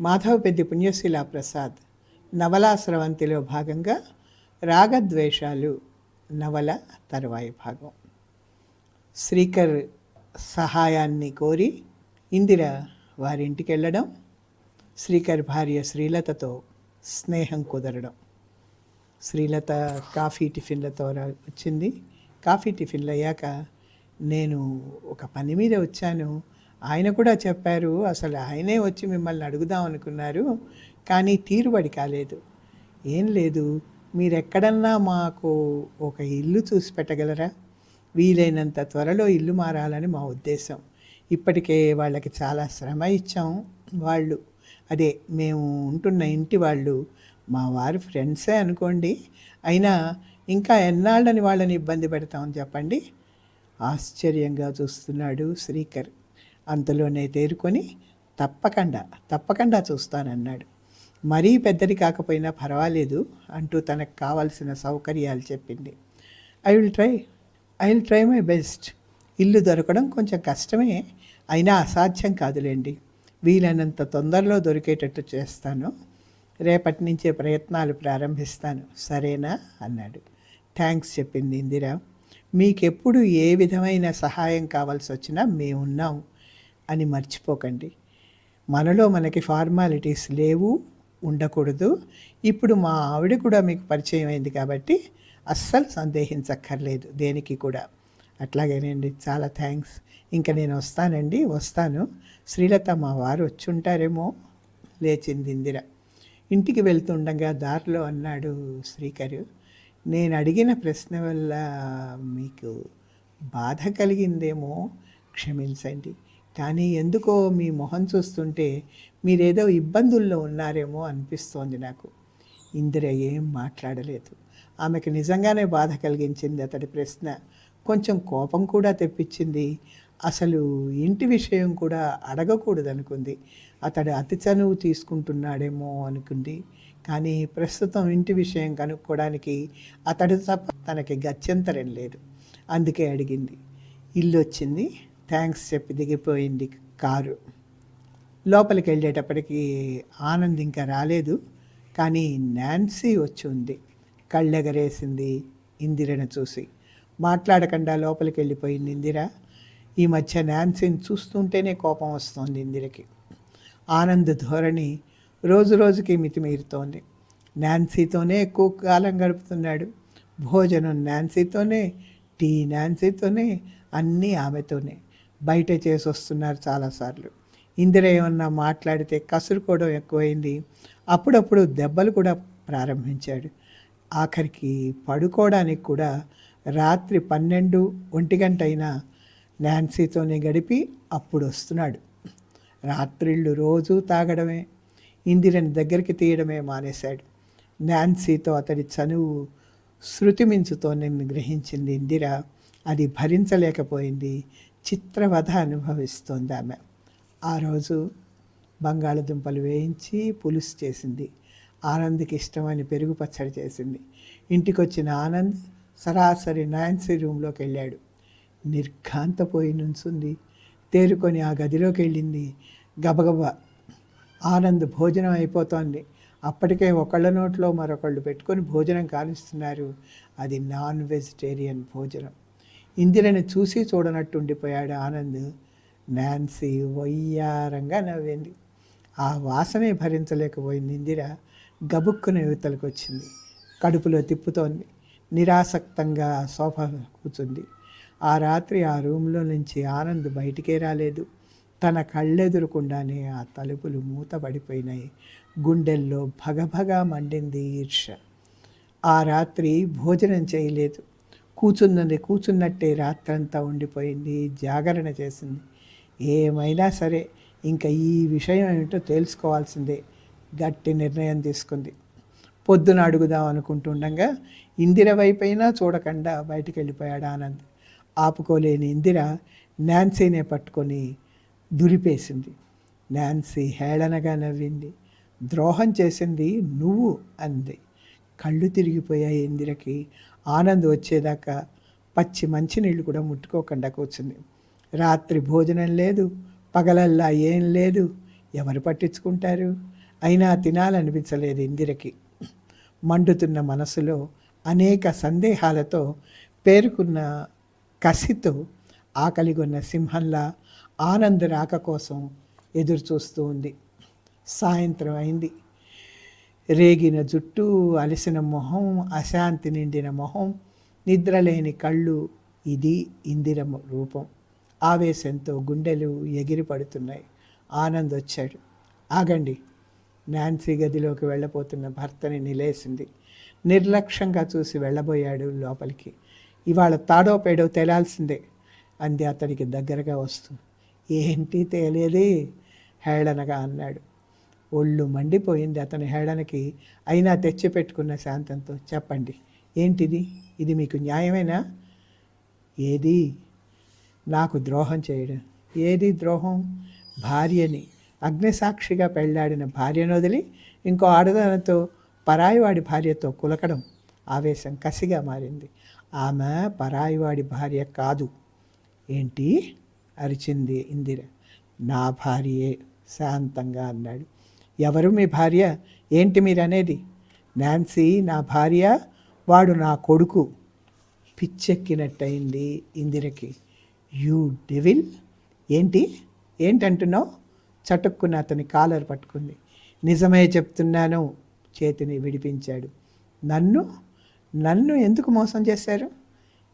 మాధవపెద్ది పుణ్యశీల ప్రసాద్ నవలా స్రవంతిలో భాగంగా రాగద్వేషాలు నవల తరువాయి భాగం. శ్రీకర్ సహాయాన్ని కోరి ఇందిర వారింటికి వెళ్ళడం శ్రీకర్ భార్య శ్రీలతతో స్నేహం కుదరడం. శ్రీలత కాఫీ టిఫిన్లతో వచ్చింది. కాఫీ టిఫిన్లు అయ్యాక నేను ఒక పని మీద వచ్చాను. ఆయన కూడా చెప్పారు అసలు ఆయనే వచ్చి మిమ్మల్ని అడుగుదాం అనుకున్నారు కానీ తీరుబడి కాలేదు. ఏం లేదు మీరెక్కడన్నా మాకు ఒక ఇల్లు చూసి పెట్టగలరా? వీలైనంత త్వరలో ఇల్లు మారాలని మా ఉద్దేశం. ఇప్పటికే వాళ్ళకి చాలా శ్రమ ఇచ్చాం వాళ్ళు. అదే మేము ఉంటున్న ఇంటి వాళ్ళు మా వారు ఫ్రెండ్సే అనుకోండి. అయినా ఇంకా ఎన్నాళ్ళని వాళ్ళని ఇబ్బంది పెడతాం చెప్పండి? ఆశ్చర్యంగా చూస్తున్నాడు శ్రీకర్. అంతలోనే తేరుకొని తప్పకుండా తప్పకుండా చూస్తానన్నాడు. మరీ పెద్దది కాకపోయినా పర్వాలేదు అంటూ తనకు కావాల్సిన సౌకర్యాలు చెప్పింది. I will try I will try my best. ఇల్లు దొరకడం కొంచెం కష్టమే అయినా అసాధ్యం కాదులేండి. వీలైనంత తొందరలో దొరికేటట్టు చేస్తాను. రేపటి నుంచే ప్రయత్నాలు ప్రారంభిస్తాను. సరేనా? అన్నాడు. థ్యాంక్స్ చెప్పింది ఇందిరా. మీకెప్పుడు ఏ విధమైన సహాయం కావాల్సి వచ్చినా మేమున్నాం. అని మర్చిపోకండి. మనలో మనకి ఫార్మాలిటీస్ లేవు ఉండకూడదు. ఇప్పుడు మా ఆవిడ కూడా మీకు పరిచయం అయింది కాబట్టి అస్సలు సందేహించక్కర్లేదు దేనికి కూడా. అట్లాగేనండి. చాలా థ్యాంక్స్. ఇంకా నేను వస్తానండి. వస్తాను. శ్రీలత మా వారు వచ్చి ఉంటారేమో లేచింది ఇందిర. ఇంటికి వెళ్తుండగా దారిలో అన్నాడు శ్రీకరు నేను అడిగిన ప్రశ్న వల్ల మీకు బాధ కలిగిందేమో క్షమించండి. కానీ ఎందుకో మీ మొహం చూస్తుంటే మీరేదో ఇబ్బందుల్లో ఉన్నారేమో అనిపిస్తోంది నాకు. ఇందిర ఏం మాట్లాడలేదు. ఆమెకు నిజంగానే బాధ కలిగించింది అతడి ప్రశ్న. కొంచెం కోపం కూడా తెప్పించింది. అసలు ఇంటి విషయం కూడా అడగకూడదనుకుంది. అతడు అతి చనువు తీసుకుంటున్నాడేమో అనుకుంది. కానీ ప్రస్తుతం ఇంటి విషయం కనుక్కోవడానికి అతడు తప్ప తనకి గత్యంతరం లేదు. అందుకే అడిగింది. ఇల్లు వచ్చింది? థ్యాంక్స్ చెప్పి దిగిపోయింది కారు. లోపలికి వెళ్ళేటప్పటికి ఆనంద్ ఇంకా రాలేదు. కానీ నాన్సీ వచ్చి ఉంది కళ్ళెగరేసింది ఇందిరను చూసి. మాట్లాడకుండా లోపలికి వెళ్ళిపోయింది ఇందిర. ఈ మధ్య నాన్సీని చూస్తుంటేనే కోపం వస్తోంది ఇందిరకి. ఆనంద్ ధోరణి రోజు రోజుకి మితిమీరుతోంది. నాన్సీతోనే ఎక్కువ కాలం గడుపుతున్నాడు. భోజనం నాన్సీతోనే టీ నాన్సీతోనే అన్నీ ఆమెతోనే. బయట చేసి వస్తున్నారు చాలాసార్లు. ఇందిర ఏమన్నా మాట్లాడితే కసురుకోవడం ఎక్కువైంది. అప్పుడప్పుడు దెబ్బలు కూడా ప్రారంభించాడు. ఆఖరికి పడుకోవడానికి కూడా రాత్రి పన్నెండు ఒంటి గంట అయినా నాన్సీతోనే గడిపి అప్పుడు వస్తున్నాడు. రాత్రిళ్ళు రోజూ తాగడమే ఇందిరని దగ్గరికి తీయడమే మానేశాడు. నాన్సీతో అతడి చనువు శృతి మించుతోనే గ్రహించింది ఇందిర. అది భరించలేకపోయింది. చిత్రవధ అనుభవిస్తోంది ఆమె. ఆ రోజు బంగాళదుంపలు వేయించి పులుసు చేసింది. ఆనంద్కి ఇష్టమని పెరుగు పచ్చడి చేసింది. ఇంటికి వచ్చిన ఆనంద్ సరాసరి నాన్సీ రూమ్లోకి వెళ్ళాడు నిర్ఘాంతపోయి నుంచుంది. తేరుకొని ఆ గదిలోకి వెళ్ళింది గబగబా ఆనంద్ భోజనం అయిపోతోంది. అప్పటికే ఒకళ్ళ నోట్లో మరొకళ్ళు పెట్టుకొని భోజనం కానిస్తున్నారు. అది నాన్ వెజిటేరియన్ భోజనం. ఇందిరని చూసి చూడనట్టు ఉండిపోయాడు ఆనంద్. నాన్సీ వయ్యారంగా నవ్వింది. ఆ వాసనే భరించలేకపోయింది ఇందిర. గబుక్కున యువతలకు వచ్చింది కడుపులో తిప్పుతోంది. నిరాసక్తంగా సోఫా కూర్చుంది. ఆ రాత్రి ఆ రూమ్లో నుంచి ఆనంద్ బయటికే రాలేదు. తన కళ్ళెదురకుండానే ఆ తలుపులు మూతబడిపోయినాయి గుండెల్లో భగభగా మండింది ఈర్ష ఆ రాత్రి భోజనం చేయలేదు. కూర్చున్నది కూర్చున్నట్టే రాత్రంతా ఉండిపోయింది జాగరణ చేసింది. ఏమైనా సరే ఇంకా ఈ విషయం ఏమిటో తెలుసుకోవాల్సిందే గట్టి నిర్ణయం తీసుకుంది. పొద్దున అడుగుదాం అనుకుంటుండగా ఇందిర వైపైనా చూడకుండా బయటికి వెళ్ళిపోయాడు ఆనంద్. ఆపుకోలేని ఇందిర నాన్సీనే పట్టుకొని దురిపేసింది. నాన్సీ హేళనగా నవ్వింది. ద్రోహం చేసింది నువ్వు అంది. కళ్ళు తిరిగిపోయాయి ఇందిరకి. ఆనంద్ వచ్చేదాకా పచ్చి మంచినీళ్ళు కూడా ముట్టుకోకుండా కూర్చుంది. రాత్రి భోజనం లేదు పగలల్లా ఏం లేదు ఎవరు పట్టించుకుంటారు? అయినా తినాలనిపించలేదు ఇందిరకి. మండుతున్న మనసులో అనేక సందేహాలతో పేరుకున్న కసితో ఆకలిగొన్న సింహంలా ఆనంద్ రాక కోసం ఎదురు చూస్తూ ఉంది. సాయంత్రం అయింది. రేగిన జుట్టు అలసిన మొహం అశాంతి నిండిన మొహం నిద్రలేని కళ్ళు ఇది ఇందిర రూపం. ఆవేశంతో గుండెలు ఎగిరి పడుతున్నాయి ఆనంద్ వచ్చాడు ఆగండి. నాన్సీ గదిలోకి వెళ్ళబోతున్న భర్తని నిలేసింది. నిర్లక్ష్యంగా చూసి వెళ్ళబోయాడు లోపలికి. ఇవాళ తాడో పేడో తేలాల్సిందే అంది అతడికి దగ్గరగా వస్తూ. ఏంటి తేలేది? హేళనగా అన్నాడు. ఒళ్ళు మండిపోయింది అతని హేళనకి. అయినా తెచ్చిపెట్టుకున్న శాంతంతో చెప్పండి ఏంటిది? ఇది మీకు న్యాయమేనా? ఏది? నాకు ద్రోహం చేయడం. ఏది ద్రోహం? భార్యని. అగ్నిసాక్షిగా పెళ్ళాడిన భార్యను వదిలి ఇంకో ఆడదానితో పరాయివాడి భార్యతో కులకడం ఆవేశం కసిగా మారింది. ఆమె పరాయివాడి భార్య కాదు. ఏంటి? అరిచింది ఇందిర. నా భార్యే శాంతంగా అన్నాడు. ఎవరు మీ భార్య? ఏంటి మీరనేది? నాన్సీ నా భార్య వాడు నా కొడుకు. పిచ్చెక్కినట్టయింది ఇందిరకి. You devil? ఏంటి? ఏంటంటున్నావు? చటుక్కున అతని కాలర్ పట్టుకుంది. నిజమే చెప్తున్నాను చేతిని విడిపించాడు. నన్ను? నన్ను ఎందుకు మోసం చేశారు?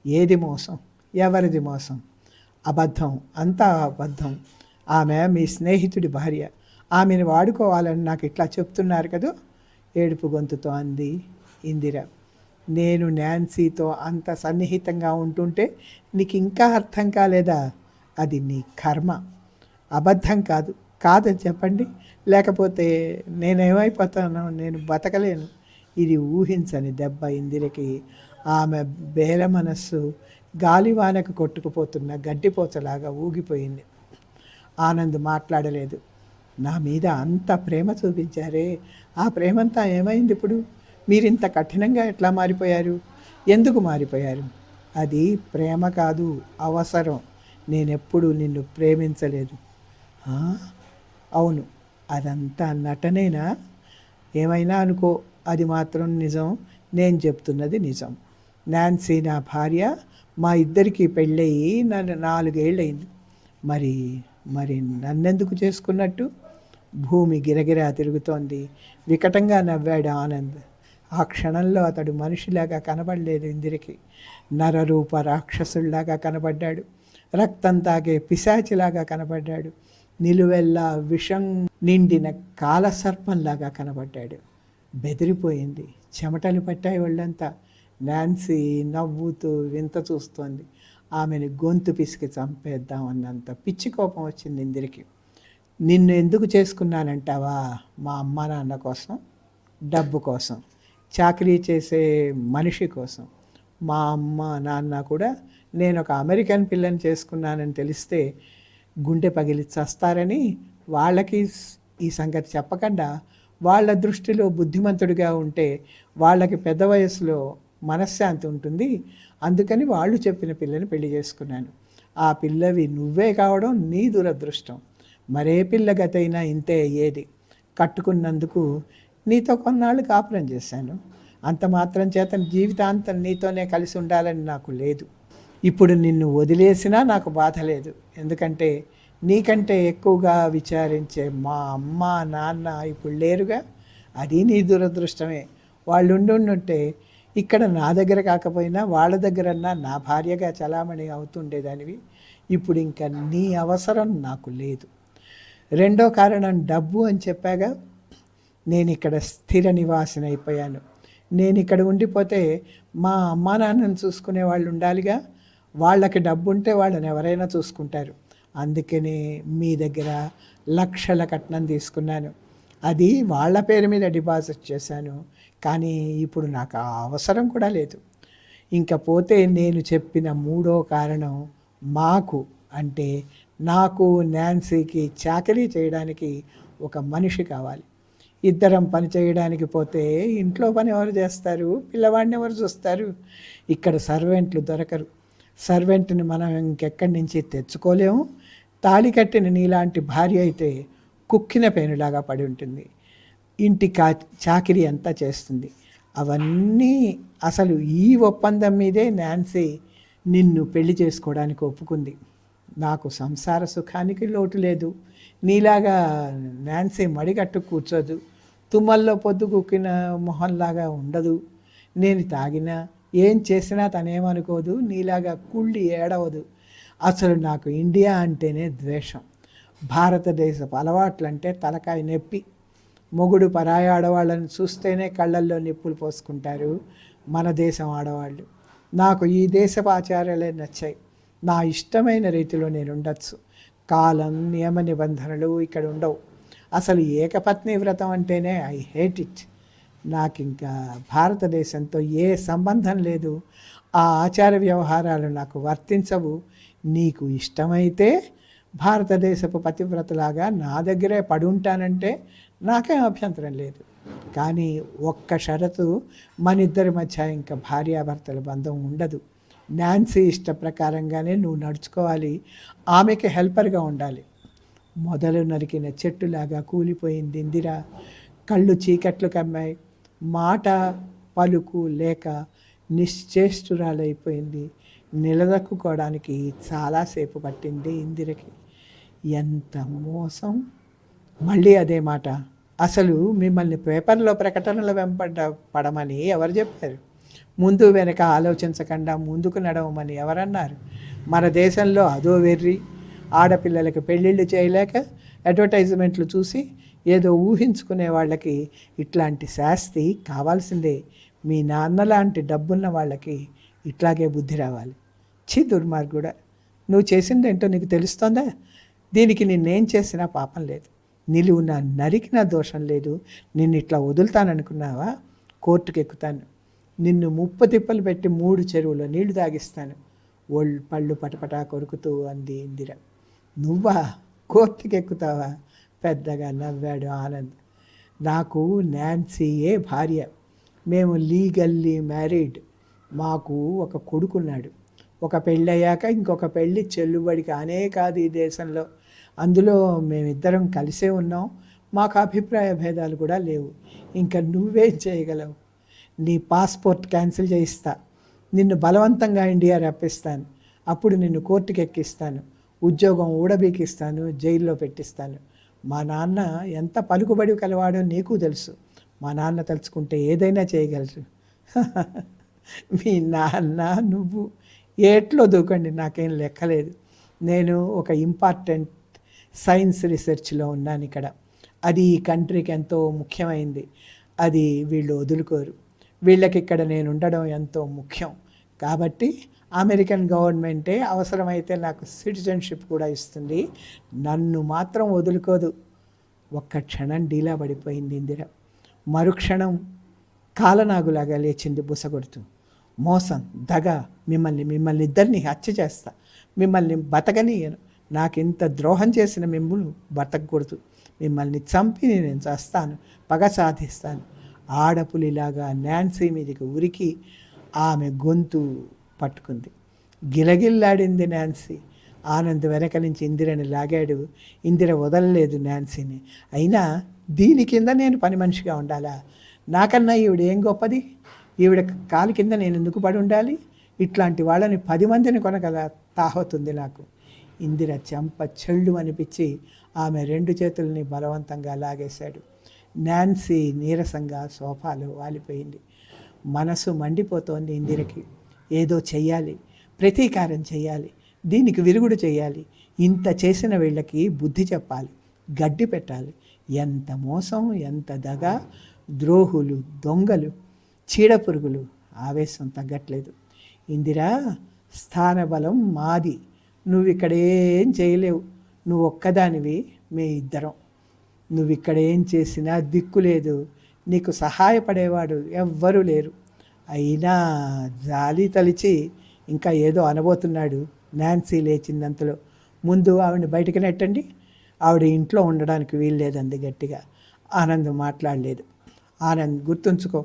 ఏది మోసం? ఎవరిది మోసం? అబద్ధం అంతా అబద్ధం. ఆమె మీ స్నేహితుడి భార్య. ఆమెను వాడుకోవాలని నాకు ఇట్లా చెప్తున్నారు కదా. ఏడుపు గొంతుతో అంది ఇందిర. నేను నాన్సీతో అంత సన్నిహితంగా ఉంటుంటే నీకు ఇంకా అర్థం కాలేదా? అది నీ కర్మ. అబద్ధం కాదు. కాదని చెప్పండి. లేకపోతే నేనేమైపోతాను నేను బతకలేను. ఇది ఊహించని దెబ్బ ఇందిరకి. ఆమె బేల మనస్సు గాలివానకు కొట్టుకుపోతున్న గడ్డిపోచలాగా ఊగిపోయింది. ఆనంద్ మాట్లాడలేదు. నా మీద అంత ప్రేమ చూపించారే? ఆ ప్రేమంతా ఏమైంది ఇప్పుడు? మీరింత కఠినంగా ఎట్లా మారిపోయారు? ఎందుకు మారిపోయారు? అది ప్రేమ కాదు అవసరం. నేనెప్పుడు నిన్ను ప్రేమించలేదు. అవును అదంతా నటనేనా? ఏమైనా అనుకో అది మాత్రం నిజం. నేను చెప్తున్నది నిజం. నాన్సీ నా భార్య మా ఇద్దరికి పెళ్ళయి నన్ను నాలుగేళ్ళయింది. మరి మరి నన్నెందుకు చేసుకున్నట్టు? భూమి గిరగిరా తిరుగుతోంది. వికటంగా నవ్వాడు ఆనంద్. ఆ క్షణంలో అతడు మనిషిలాగా కనబడలేదు ఇందిరికి. నరరూప రాక్షసుల్లాగా కనబడ్డాడు. రక్తం తాగే పిశాచిలాగా కనబడ్డాడు. నిలువెల్లా విషం నిండిన కాలసర్పంలాగా కనబడ్డాడు. బెదిరిపోయింది. చెమటలు పట్టాయి వాళ్ళంతా నాన్సీ నవ్వుతూ వింత చూస్తోంది. ఆమెను గొంతు పిసికి చంపేద్దామన్నంత పిచ్చి కోపం వచ్చింది ఇందిరికి. నిన్ను ఎందుకు చేసుకున్నానంటావా మా అమ్మ నాన్న కోసం డబ్బు కోసం చాకరీ చేసే మనిషి కోసం? మా అమ్మ నాన్న కూడా నేను ఒక అమెరికన్ పిల్లని చేసుకున్నానని తెలిస్తే గుండె పగిలి చస్తారని వాళ్ళకి ఈ సంగతి చెప్పకుండా వాళ్ళ దృష్టిలో బుద్ధిమంతుడిగా ఉంటే వాళ్ళకి పెద్ద వయసులో మనశ్శాంతి ఉంటుంది. అందుకని వాళ్ళు చెప్పిన పిల్లని పెళ్ళి చేసుకున్నాను. ఆ పిల్లవి నువ్వే కావడం నీ దురదృష్టం. మరే పిల్లగతైనా ఇంతే అయ్యేది. కట్టుకున్నందుకు నీతో కొన్నాళ్ళు కాపురం చేశాను. అంత మాత్రం చేత జీవితాంతం నీతోనే కలిసి ఉండాలని నాకు లేదు. ఇప్పుడు నిన్ను వదిలేసినా నాకు బాధ లేదు. ఎందుకంటే నీకంటే ఎక్కువగా విచారించే మా అమ్మ నాన్న ఇప్పుడు లేరుగా? అది నీ దురదృష్టమే. వాళ్ళు ఉండుంటే ఇక్కడ నా దగ్గర కాకపోయినా వాళ్ళ దగ్గరన్నా నా భార్యగా చలామణి అవుతుండేదానివి. ఇప్పుడు ఇంకా నీ అవసరం నాకు లేదు. రెండో కారణం డబ్బు అని చెప్పాగా నేను ఇక్కడ స్థిర నివాసిన అయిపోయాను. నేను ఇక్కడ ఉండిపోతే మా అమ్మా నాన్నను చూసుకునే వాళ్ళు ఉండాలిగా. వాళ్ళకి డబ్బు ఉంటే వాళ్ళని ఎవరైనా చూసుకుంటారు. అందుకనే మీ దగ్గర లక్షల కట్నం తీసుకున్నాను. అది వాళ్ళ పేరు మీద డిపాజిట్ చేశాను. కానీ ఇప్పుడు నాకు ఆ అవసరం కూడా లేదు. ఇంకా పోతే నేను చెప్పిన మూడో కారణం మాకు అంటే నాకు నాన్సీకి చాకరీ చేయడానికి ఒక మనిషి కావాలి. ఇద్దరం పని చేయడానికి పోతే ఇంట్లో పని ఎవరు చేస్తారు? పిల్లవాడిని ఎవరు చూస్తారు? ఇక్కడ సర్వెంట్లు దొరకరు. సర్వెంట్ని మనం ఇంకెక్కడి నుంచి తెచ్చుకోలేము. తాళి కట్టిన నీలాంటి భార్య అయితే కుక్కిన పేనులాగా పడి ఉంటుంది. ఇంటి కా చాకిరి అంతా చేస్తుంది. అవన్నీ అసలు ఈ ఒప్పందం మీదే నాన్సీ నిన్ను పెళ్ళి చేసుకోవడానికి ఒప్పుకుంది. నాకు సంసార సుఖానికి లోటు లేదు. నీలాగా నాన్సీ మడిగట్టు కూర్చోదు. తుమ్మల్లో పొద్దు కుక్కిన మొహంలాగా ఉండదు. నేను తాగినా ఏం చేసినా తనేమనుకోదు. నీలాగా కుళ్ళి ఏడవదు. అసలు నాకు ఇండియా అంటేనే ద్వేషం. భారతదేశపు అలవాట్లంటే తలకాయ నొప్పి. మొగుడు పరాయి ఆడవాళ్ళని చూస్తేనే కళ్ళల్లో నిప్పులు పోసుకుంటారు మన దేశం ఆడవాళ్ళు. నాకు ఈ దేశపు ఆచారాలే నచ్చాయి. నా ఇష్టమైన రీతిలో నేను ఉండొచ్చు. కాలం నియమ నిబంధనలు ఇక్కడ ఉండవు. అసలు ఏకపత్ని వ్రతం అంటేనే ఐ హేట్ ఇట్ నాకు ఇంకా భారతదేశంతో ఏ సంబంధం లేదు. ఆ ఆచార వ్యవహారాలు నాకు వర్తించవు. నీకు ఇష్టమైతే భారతదేశపు పతివ్రతలాగా నా దగ్గరే పడి ఉంటానంటే నాకేం అభ్యంతరం లేదు. కానీ ఒక్క షరతు మనిద్దరి మధ్య ఇంకా భార్యాభర్తల బంధం ఉండదు. నాన్సీ ఇష్ట ప్రకారంగానే నువ్వు నడుచుకోవాలి. ఆమెకి హెల్పర్గా ఉండాలి. మొదలు నరికిన చెట్టులాగా కూలిపోయింది ఇందిర. కళ్ళు చీకట్లు కమ్మాయి. మాట పలుకు లేక నిశ్చేష్టురాలైపోయింది. నిలదొక్కుకోవడానికి చాలాసేపు పట్టింది ఇందిరకి. ఎంత మోసం? మళ్ళీ అదే మాట. అసలు మిమ్మల్ని పేపర్లో ప్రకటనలు వెంపడ పడమని ఎవరు చెప్పారు? ముందు వెనక ఆలోచించకుండా ముందుకు నడవమని ఎవరన్నారు? మన దేశంలో అదో వెర్రి. ఆడపిల్లలకి పెళ్ళిళ్ళు చేయలేక అడ్వర్టైజ్మెంట్లు చూసి ఏదో ఊహించుకునే వాళ్ళకి ఇట్లాంటి శాస్తి కావాల్సిందే. మీ నాన్న లాంటి డబ్బున్న వాళ్ళకి ఇట్లాగే బుద్ధి రావాలి. ఛీ దుర్మార్గుడా నువ్వు చేసిందేంటో నీకు తెలుస్తోందా? దీనికి నిన్నేం చేసినా పాపం లేదు. నిలువు నా నరికిన దోషం లేదు. నిన్ను ఇట్లా వదులుతాననుకున్నావా? కోర్టుకు ఎక్కుతాను నిన్ను ముప్ప తిప్పలు పెట్టి మూడు చెరువులో నీళ్ళు తాగిస్తాను. ఒళ్ళు పళ్ళు పటపటా కొరుకుతూ అంది ఇందిర. నువ్వా? కోర్టుకెక్కుతావా? పెద్దగా నవ్వాడు ఆనంద్. నాకు నాన్సీయే భార్య. మేము లీగల్లీ మ్యారీడ్. మాకు ఒక కొడుకున్నాడు. ఒక పెళ్ళయ్యాక ఇంకొక పెళ్ళి చెల్లుబడి కానే కాదు ఈ దేశంలో. అందులో మేమిద్దరం కలిసే ఉన్నాం. మాకు అభిప్రాయ భేదాలు కూడా లేవు. ఇంకా నువ్వేం చేయగలవు? నీ పాస్పోర్ట్ క్యాన్సిల్ చేయిస్తా. నిన్ను బలవంతంగా ఇండియా రప్పిస్తాను. అప్పుడు నిన్ను కోర్టుకి ఎక్కిస్తాను ఉద్యోగం ఊడబీకిస్తాను. జైల్లో పెట్టిస్తాను. మా నాన్న ఎంత పలుకుబడి కలవాడో నీకు తెలుసు. మా నాన్న తలుచుకుంటే ఏదైనా చేయగలరు. మీ నాన్న నువ్వు ఏట్లో దూకండి నాకేం లెక్కలేదు. నేను ఒక ఇంపార్టెంట్ సైన్స్ రీసెర్చ్లో ఉన్నాను ఇక్కడ. అది ఈ కంట్రీకి ఎంతో ముఖ్యమైంది. అది వీళ్ళు వదులుకోరు. వీళ్ళకి ఇక్కడ నేను ఉండడం ఎంతో ముఖ్యం. కాబట్టి అమెరికన్ గవర్నమెంటే అవసరమైతే నాకు సిటిజన్షిప్ కూడా ఇస్తుంది. నన్ను మాత్రం వదులుకోదు. ఒక్క క్షణం డీలా పడిపోయింది ఇందిర. మరుక్షణం కాలనాగులాగా లేచింది బుసగొడుతూ. మోసం దగ మిమ్మల్ని మిమ్మల్ని ఇద్దరిని హత్య చేస్తా. మిమ్మల్ని బతకనీయను నాకు ఇంత ద్రోహం చేసిన మిమ్మల్ని బతకూడదు మిమ్మల్ని చంపి నేను చేస్తాను పగ సాధిస్తాను. ఆడపులిలాగా నాన్సీ మీదకి ఉరికి ఆమె గొంతు పట్టుకుంది. గిలగిల్లాడింది నాన్సీ. ఆనంద్ వెనక నుంచి ఇందిరని లాగాడు. ఇందిర వదలలేదు నాన్సీని. అయినా దీని కింద నేను పని మనిషిగా ఉండాలా? నాకన్నా ఈవిడ ఏం గొప్పది? ఈవిడ కాలు కింద నేను ఎందుకు పడి ఉండాలి? ఇట్లాంటి వాళ్ళని పది మందిని కొనగల తాహతుంది నాకు. ఇందిర చెంప చెళ్ళు అనిపించి ఆమె రెండు చేతుల్ని బలవంతంగా లాగేశాడు. నాన్సీ నీరసంగా సోఫాలో వాలిపోయింది. మనసు మండిపోతోంది ఇందిరకి. ఏదో చెయ్యాలి ప్రతీకారం చెయ్యాలి దీనికి విరుగుడు చేయాలి ఇంత చేసిన వీళ్ళకి బుద్ధి చెప్పాలి గడ్డి పెట్టాలి. ఎంత మోసం ఎంత దగ ద్రోహులు దొంగలు చీడపురుగులు ఆవేశం తగ్గట్లేదు. ఇందిరా స్థానబలం మాది. నువ్వు ఇక్కడ ఏం చేయలేవు. నువ్వు ఒక్కదానివి మే ఇద్దరం. నువ్వు ఇక్కడ ఏం చేసినా దిక్కు లేదు. నీకు సహాయపడేవాడు ఎవ్వరూ లేరు. అయినా జాలి తలిచి ఇంకా ఏదో అనబోతున్నాడు నాన్సీ లేచిందంతలో. ముందు ఆవిడ బయటకు నెట్టండి. ఆవిడ ఇంట్లో ఉండడానికి వీల్లేదంది గట్టిగా. ఆనంద్ మాట్లాడలేదు. ఆనంద్ గుర్తుంచుకో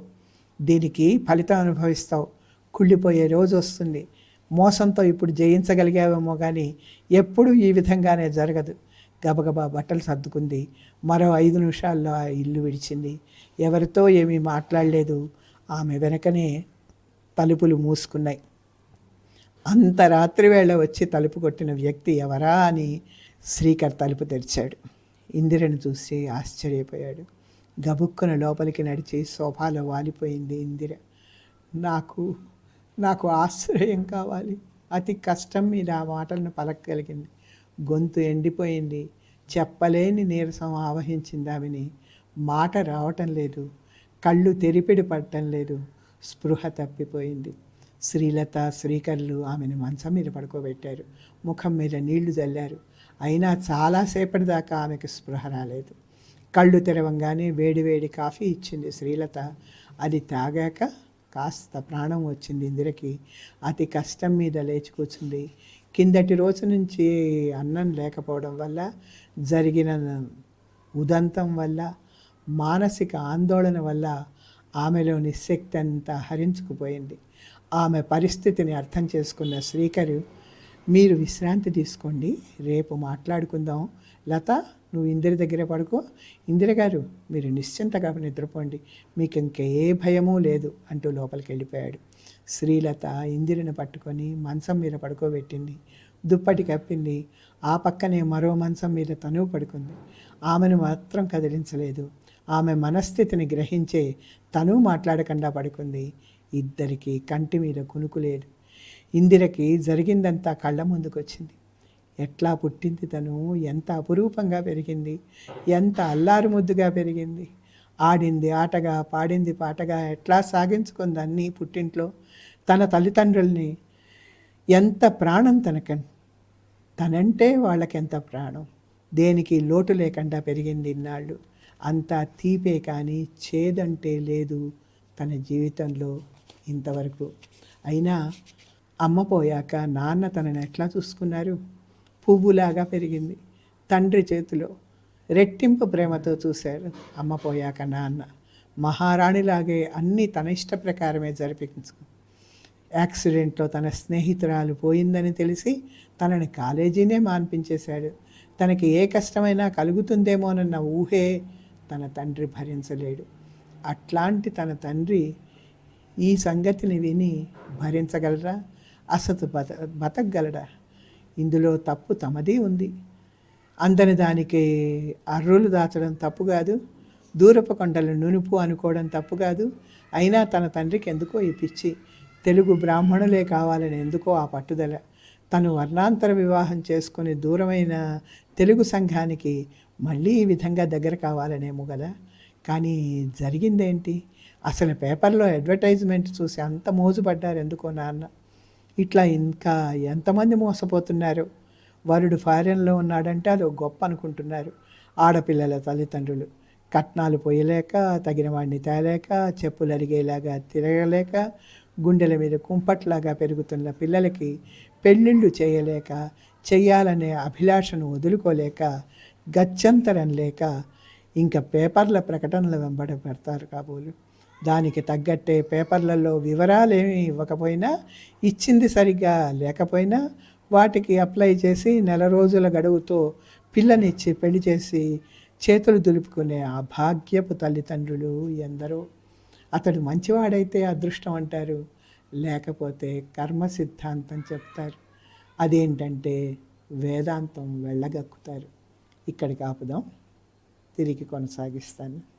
దీనికి ఫలితం అనుభవిస్తావు. కుళ్ళిపోయే రోజు వస్తుంది. మోసంతో ఇప్పుడు జయించగలిగావేమో కానీ ఎప్పుడూ ఈ విధంగానే జరగదు. గబగబా బట్టలు సర్దుకుంది. మరో ఐదు నిమిషాల్లో ఆ ఇల్లు విడిచింది. ఎవరితో ఏమీ మాట్లాడలేదు. ఆమె వెనకనే తలుపులు మూసుకున్నాయి. అంత రాత్రి వేళ వచ్చి తలుపు కొట్టిన వ్యక్తి ఎవరా అని శ్రీకర్ తలుపు తెరిచాడు. ఇందిరను చూసి ఆశ్చర్యపోయాడు. గబుక్కున లోపలికి నడిచి సోఫాలో వాలిపోయింది ఇందిర. నాకు నాకు ఆశ్రయం కావాలి. అతి కష్టం మీద ఆ మాటలను పలకగలిగింది. గొంతు ఎండిపోయింది. చెప్పలేని నీరసం ఆవహించింది ఆమెని. మాట రావటం లేదు. కళ్ళు తెరిపిడి పడటం లేదు. స్పృహ తప్పిపోయింది. శ్రీలత శ్రీకర్లు ఆమెను మంచం మీద పడుకోబెట్టారు. ముఖం మీద నీళ్ళు చల్లారు అయినా చాలాసేపటి దాకా ఆమెకు స్పృహ రాలేదు. కళ్ళు తెరవంగానే వేడివేడి కాఫీ ఇచ్చింది శ్రీలత. అది తాగాక కాస్త ప్రాణం వచ్చింది ఇందిరకి. అతి కష్టం మీద లేచి కూర్చుంది. కిందటి రోజు నుంచి అన్నం లేకపోవడం వల్ల జరిగిన ఉదంతం వల్ల మానసిక ఆందోళన వల్ల ఆమెలోని శక్తి అంతా హరించుకుపోయింది. ఆమె పరిస్థితిని అర్థం చేసుకున్న శ్రీకరు మీరు విశ్రాంతి తీసుకోండి రేపు మాట్లాడుకుందాం. లత నువ్వు ఇందిర దగ్గర పడుకో. ఇందిర గారు మీరు నిశ్చింతగా నిద్రపోండి. మీకు ఇంకే ఏ భయమూ లేదు అంటూ లోపలికి వెళ్ళిపోయాడు శ్రీలత ఇందిరను పట్టుకొని మంచం మీద పడుకోబెట్టింది. దుప్పటి కప్పింది. ఆ పక్కనే మరో మంచం మీద తను పడుకుంది. ఆమెను మాత్రం కదిలించలేదు. ఆమె మనస్థితిని గ్రహించే తను మాట్లాడకుండా పడుకుంది. ఇద్దరికి కంటి మీద కునుకు లేదు. ఇందిరకి జరిగిందంతా కళ్ళ ముందుకొచ్చింది. ఎట్లా పుట్టింది తను? ఎంత అపురూపంగా పెరిగింది? ఎంత అల్లారు ముద్దుగా పెరిగింది? ఆడింది ఆటగా పాడింది పాటగా ఎట్లా సాగించుకుంది అన్నీ పుట్టింట్లో. తన తల్లిదండ్రుల్ని ఎంత ప్రాణం తనక. తనంటే వాళ్ళకి ఎంత ప్రాణం. దేనికి లోటు లేకుండా పెరిగింది ఇన్నాళ్ళు. అంతా తీపే కానీ చేదంటే లేదు తన జీవితంలో ఇంతవరకు. అయినా అమ్మ పోయాక నాన్న తనని ఎట్లా చూసుకున్నారు? పువ్వులాగా పెరిగింది. తండ్రి చేతిలో రెట్టింపు ప్రేమతో చూశారు. అమ్మ పోయాక నాన్న. మహారాణిలాగే అన్నీ తన ఇష్ట ప్రకారమే జరిపించుకు యాక్సిడెంట్లో తన స్నేహితురాలు పోయిందని తెలిసి తనని కాలేజీనే మాన్పించేశాడు. తనకి ఏ కష్టమైనా కలుగుతుందేమోనన్న ఊహే తన తండ్రి భరించలేడు. అట్లాంటి తన తండ్రి ఈ సంగతిని విని భరించగలరా? అసతు బత బతకగలడా? ఇందులో తప్పు తమది ఉంది. అందని దానికి అర్రులు దాచడం తప్పు కాదు. దూరపు కొండలు నునుపు అనుకోవడం తప్పు కాదు. అయినా తన తండ్రికి ఎందుకో ఈ పిచ్చి? తెలుగు బ్రాహ్మణులే కావాలని ఎందుకో ఆ పట్టుదల? తను వర్ణాంతర వివాహం చేసుకుని దూరమైన తెలుగు సంఘానికి మళ్ళీ ఈ విధంగా దగ్గర కావాలనేమో కదా? కానీ జరిగిందేంటి? అసలు పేపర్లో అడ్వర్టైజ్మెంట్ చూసి అంత మోజుపడ్డారు ఎందుకో నాన్న? ఇట్లా ఇంకా ఎంతమంది మోసపోతున్నారు? వరుడు ఫారెన్లో ఉన్నాడంటే అది గొప్ప అనుకుంటున్నారు. ఆడపిల్లల తల్లిదండ్రులు కట్నాలు పోయలేక తగిన వాడిని తేలేక చెప్పులు అరిగేలాగా తిరగలేక గుండెల మీద కుంపట్లాగా పెరుగుతున్న పిల్లలకి పెళ్ళిళ్ళు చేయలేక చెయ్యాలనే అభిలాషను వదులుకోలేక గత్యంతరం లేక ఇంకా పేపర్ల ప్రకటనలు వెంబడ పెడతారు కాబోలు. దానికి తగ్గట్టే పేపర్లలో వివరాలు ఏమి ఇవ్వకపోయినా ఇచ్చింది సరిగ్గా లేకపోయినా వాటికి అప్లై చేసి నెల రోజుల గడువుతో పిల్లనిచ్చి పెళ్ళి చేసి చేతులు దులుపుకునే ఆ భాగ్యపు తల్లిదండ్రులు ఎందరో. అతడు మంచివాడైతే అదృష్టం అంటారు లేకపోతే కర్మ సిద్ధాంతం చెప్తారు. అదేంటంటే వేదాంతం వెళ్ళగక్కుతారు. ఇక్కడికి ఆపుదాం. తిరిగి కొనసాగిస్తాను.